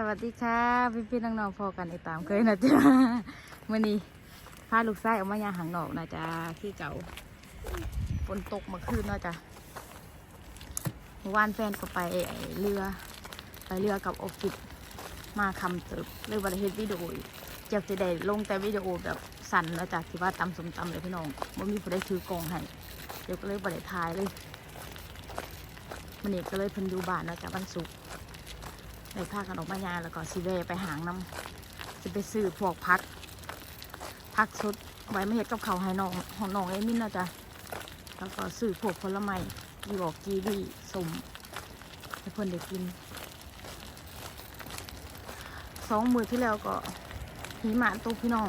สวัสดีค่ะพี่พี่ๆน้องๆพอกันไอตามเคยนะจ๊ะมื่อนี้พาลูกชายออกมายางหางนอกนะจ๊ะที่เก่าฝนตกมาคืนนาะจ๊ะเมื่อวานแฟนก็ไปไอเรือ ไปเรือกับโอกิดมาคำเติบเลยวันเฮ็ดวิดีโอเจะจะได้ลงแต่วิดีโอแบบสั่นนะจ๊ะที่ว่าตำสมตำเลยพี่น้องไม่มีผู้ใดถือกองให้เดี๋ยวก็เลยบริทายเลยมันนี้ก็เลยพิ่นอยู่บ้านนะจ๊ะวันศุกร์ ได้พากันออกมายาแล้วก็สิเวไปหางน้ำจะไปซื้อพวกพัก พักสดไว้ไม่เห็ดกับเขาให้น้องของน้องเอมินนะจ๊ะแล้วก็ซื้อพวกผลไม้กีบอกกีวีสมให้เพื่อนได้กินสองมือที่แล้วก็หิมะตกพี่น้อง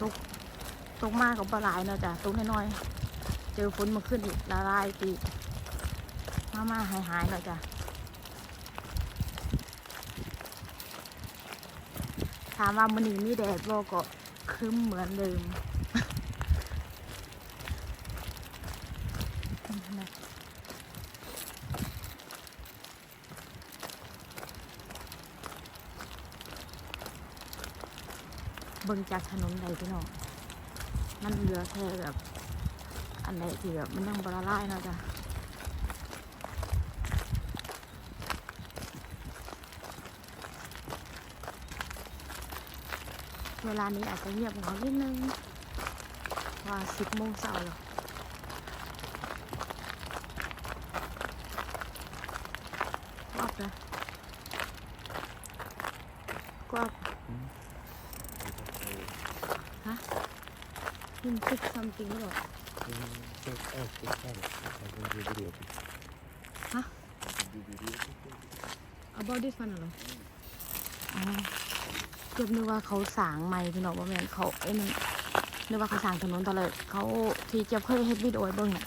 ตกตกมากกับปลาหลายเนาะจ๊ะตกน้อยๆเจอฝนมาขึ้นอีกละลายปีมามาหายหายๆหน่อยจ้ะามว่ามันนี้มีแดดบ่ก็คึ้มเหมือนเดิมเบิ่งจากถนนใดพี่น้องมันเหลือแค่แบบ อันไหนที่แบบมันยังบละลายเนาะจ้ะ เวลานี้อาจจะเงียบเหงานิดนึงว่าสิบโมงเช้าแล้วกวาบเลยกวาบฮะยินคิด something หรอฮะ about this one เหรอ ก็บนึกว่าเขาสร้างใหม่พี่น้องว่าแม่นเขาไอ้นั่นนึกว่าเขาสร้างถนนตอนเลยเขาที่เจะเคยเฮ็ดวิดีโอเบิ่งเนี่ย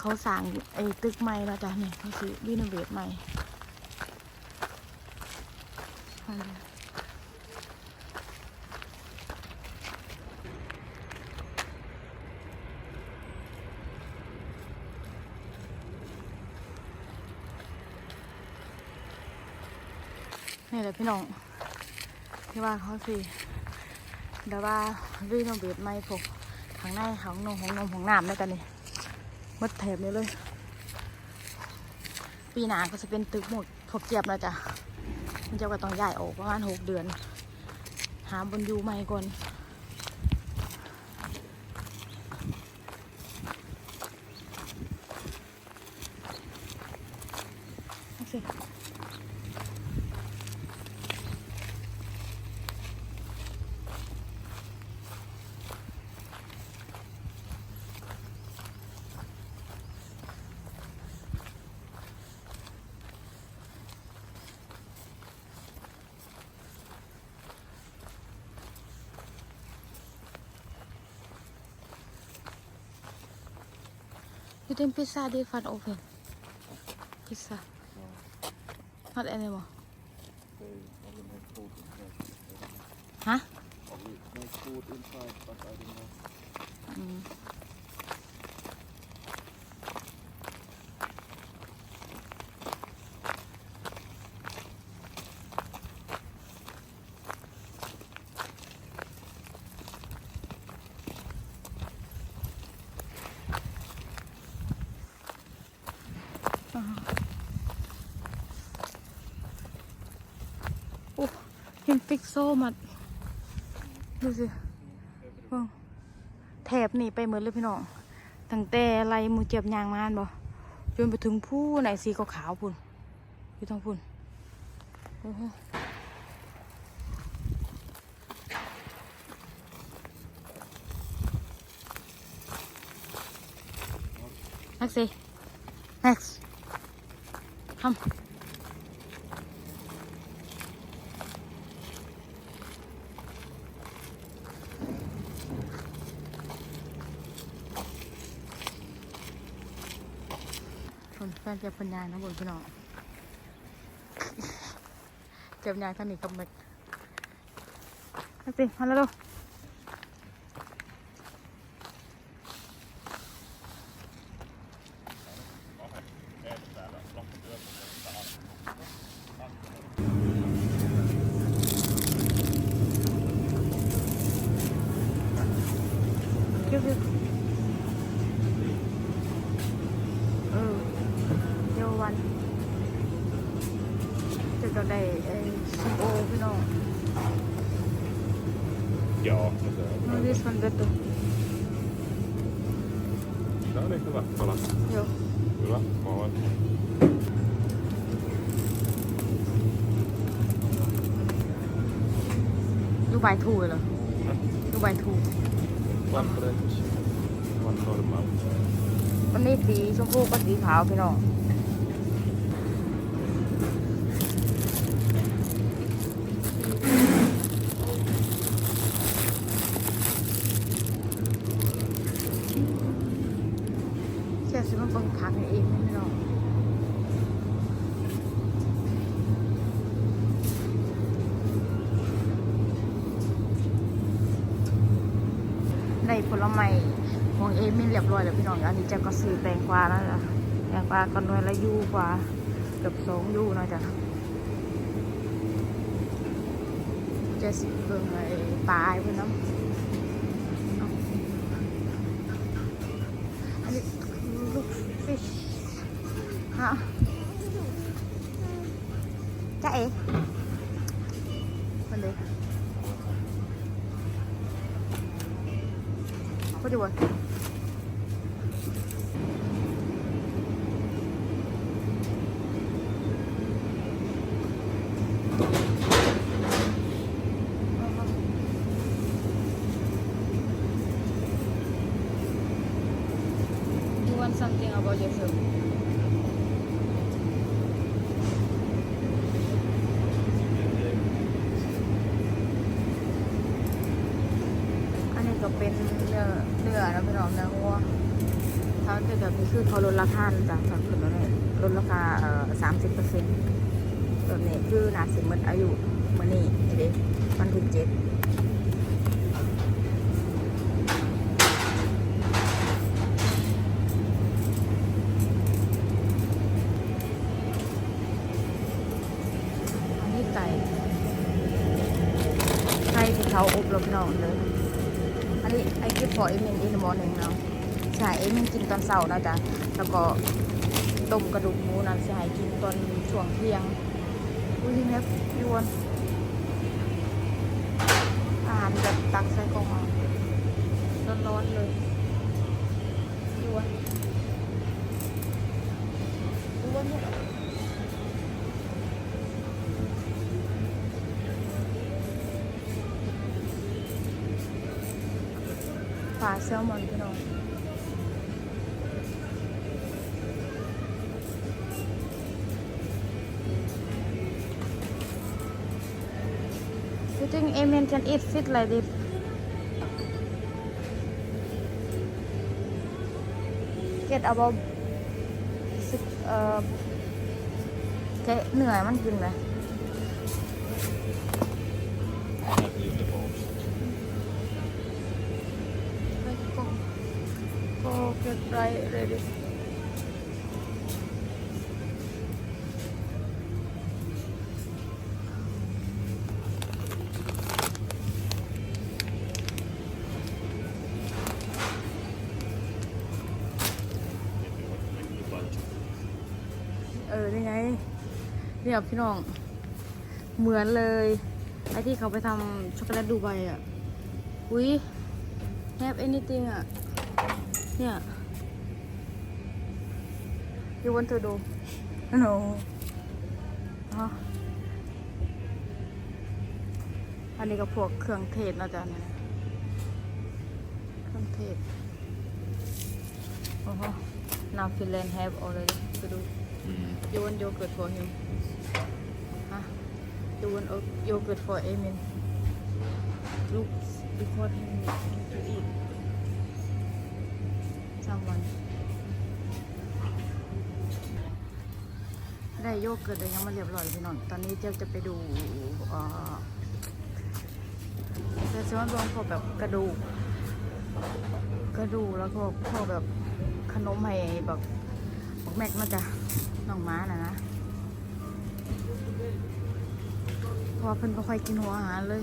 เขาสร้างไอ้ตึกใหม่แล้วจ้ะนี่เขาสิรีโนเวทใหม่นี่แหละพี่น้อง ที่ว่าเขาสิเดี๋ยวว่ารีโนเวทใหม่พกข้างในของนมของนมของน้ำด้วยกันนี่หมดแถบนี้เลย ปีหน้าก็จะเป็นตึกหมดพวกเกียบแล้วจ้ะมันจะก็ต้องย้ายออกประมาณหกเดือน หาบนยูใหม่ก่อน You think pizza they fun open? Pizza. Not anymore. Huh? Mm. Uh-huh. โอ้็นฟิกโซมาดูสิเบิ่งแถบนี่ไปเหมือนเลยพี่น้อง ตั้งแต่ไรมูเจ็บยางมานบ่จนไปถึงผู้ไหนสีขาวๆพุ่นอยู่ทางพุ่นนักสิ next come การเก็บพลานทั้งหมดพี่น้องเก็บยางท่านนี้กับเม็ดนักสิมาแล้วดูเก็บ วันจะก็ได้ไอ้ส้มโอพี่น้อง Ja, alltså, no this one better ja, det är hyvä. Kolla. เดี๋ยว Hyvä. Moi. ดูใบทูเหรอดูใบทู One red, one normal. วันนี้สีชมพูกับสีขาวพี่น้องเชื่อสิมันเบิ่งพักให้เองนะพี่น้อง ในผลไม้ของเอมินเรียบร้อยแล้วพี่น้อง อันนี้จะก็ซื้อแตงกวาแล้วจ้ะแตงกวาก็หน่วยละยูกว่าเกือบสองยูเนาะจ้ะจะสิเบิ่งไอ้ปลายเพื่อนน้ำอาอันนี้ลูกฟิชฮะจ้าเอ๋ What do you want? Uh-huh. You want something about yourself? ก็เป็นเนื้อเนื้อแล้วพี่น้องเนื้อวัวถ้าจะแบบนี้คือเขาลดราคาจากจากคือลดลดราคาเอ่อสามสิบเปอร์เซ็นต์ตัวนี้คือนาสิหมดอายุมันนี่เด็กวันที่เจ็ดไก่ไก่ที่เขาอบรมน้องเลย ไอคิดฟอเอมินอินมอร์หนึ่งเนาะใช่เอมินกินตอนเสาร์นะจ๊ะแล้วก็ต้มกระดูกหมูนั้นใช่กินตอนช่วงเที่ยงอุ้ยแม่ยวนอาหารแบบตักใส่กล่องร้อนๆเลยยวน แซลมอนพี่น้องจริงเอเมน can eat fit รดิเก็ต about เอ่อเกเหนื่อยมันกินไหม right ready เออ นี่ไงเนี่ยพี่น้อง เหมือนเลยไอที่เขาไปทำช็อกโกแลตดูไบอะ อุ้ย have anything อะ เนี่ย you want to do no ฮะอันนี้ก็พวกเครื่องเทศนะจ๊ะเนี่ยเครื่องเทศโอ้โห now Finland have already to do Mm. You want yogurt for him? Huh? You want o- yogurt for Emin? Look, before him need to eat. Someone. ได้โยกเกิร์ตเลยยังมาเรียบร้อยพี่น้องตอนนี้เจ๊จะไปดูเอ่อจะซื้อรวมพวกแบบกระดูก กระดูกแล้วก็พวกแบบขนมให้แบบบอกแม็กมาจ้ะน้องม้าน่ะนะเพราะว่าเพิ่นบ่ค่อยกินหัวอาหารเลย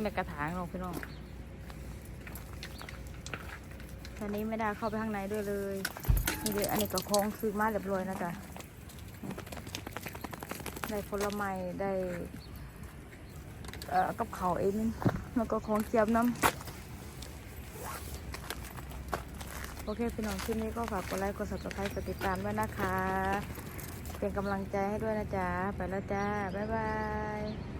แม่กระถางลงพี่น้องตอนนี้ไม่ได้เข้าไปข้างในด้วยเลยนี่เลยอันนี้ก็คล้องซื้อมาเรียบร้อยนะจ๊ะได้ผลไม้ได้ เอ่อกับเขาเองนี่แล้วก็ของเจียมน้ำโอเคพี่น้องคลิปนี้ก็ฝากกดไลค์กด subscribe กดติดตามด้วยนะคะ เป็นกำลังใจให้ด้วยนะจ๊ะ ไปแล้วจ้า บ๊ายบาย